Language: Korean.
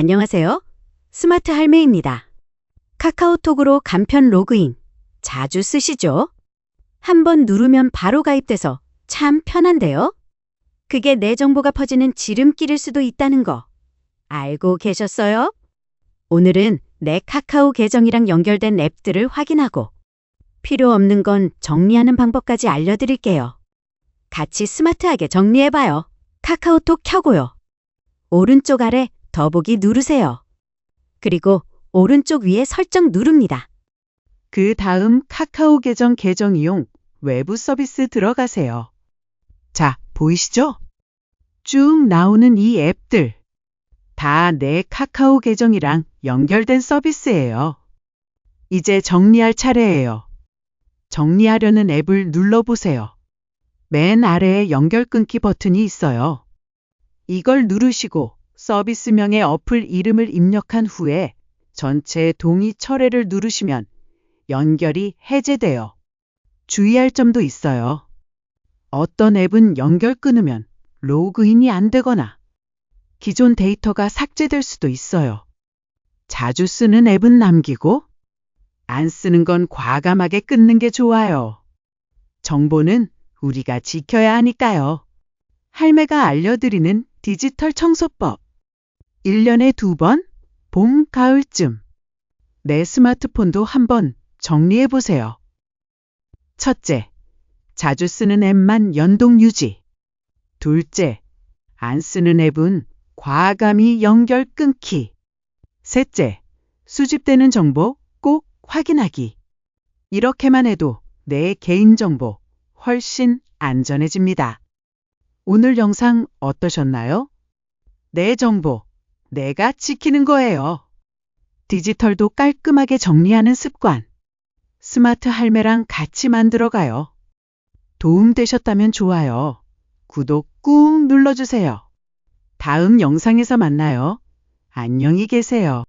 안녕하세요. 스마트 할매입니다. 카카오톡으로 간편 로그인 자주 쓰시죠? 한번 누르면 바로 가입돼서 참 편한데요? 그게 내 정보가 퍼지는 지름길일 수도 있다는 거 알고 계셨어요? 오늘은 내 카카오 계정이랑 연결된 앱들을 확인하고 필요 없는 건 정리하는 방법까지 알려드릴게요. 같이 스마트하게 정리해봐요. 카카오톡 켜고요. 오른쪽 아래 더보기 누르세요. 그리고 오른쪽 위에 설정 누릅니다. 그 다음 카카오 계정 계정 이용 외부 서비스 들어가세요. 자, 보이시죠? 쭉 나오는 이 앱들. 다 내 카카오 계정이랑 연결된 서비스예요. 이제 정리할 차례예요. 정리하려는 앱을 눌러보세요. 맨 아래에 연결 끊기 버튼이 있어요. 이걸 누르시고 서비스명의 어플 이름을 입력한 후에 전체 동의 철회를 누르시면 연결이 해제돼요. 주의할 점도 있어요. 어떤 앱은 연결 끊으면 로그인이 안 되거나 기존 데이터가 삭제될 수도 있어요. 자주 쓰는 앱은 남기고 안 쓰는 건 과감하게 끊는 게 좋아요. 정보는 우리가 지켜야 하니까요. 할매가 알려드리는 디지털 청소법. 1년에 두 번, 봄, 가을쯤. 내 스마트폰도 한번 정리해 보세요. 첫째, 자주 쓰는 앱만 연동 유지. 둘째, 안 쓰는 앱은 과감히 연결 끊기. 셋째, 수집되는 정보 꼭 확인하기. 이렇게만 해도 내 개인정보 훨씬 안전해집니다. 오늘 영상 어떠셨나요? 내 정보, 내가 지키는 거예요. 디지털도 깔끔하게 정리하는 습관. 스마트 할매랑 같이 만들어 가요. 도움되셨다면 좋아요. 구독 꾹 눌러주세요. 다음 영상에서 만나요. 안녕히 계세요.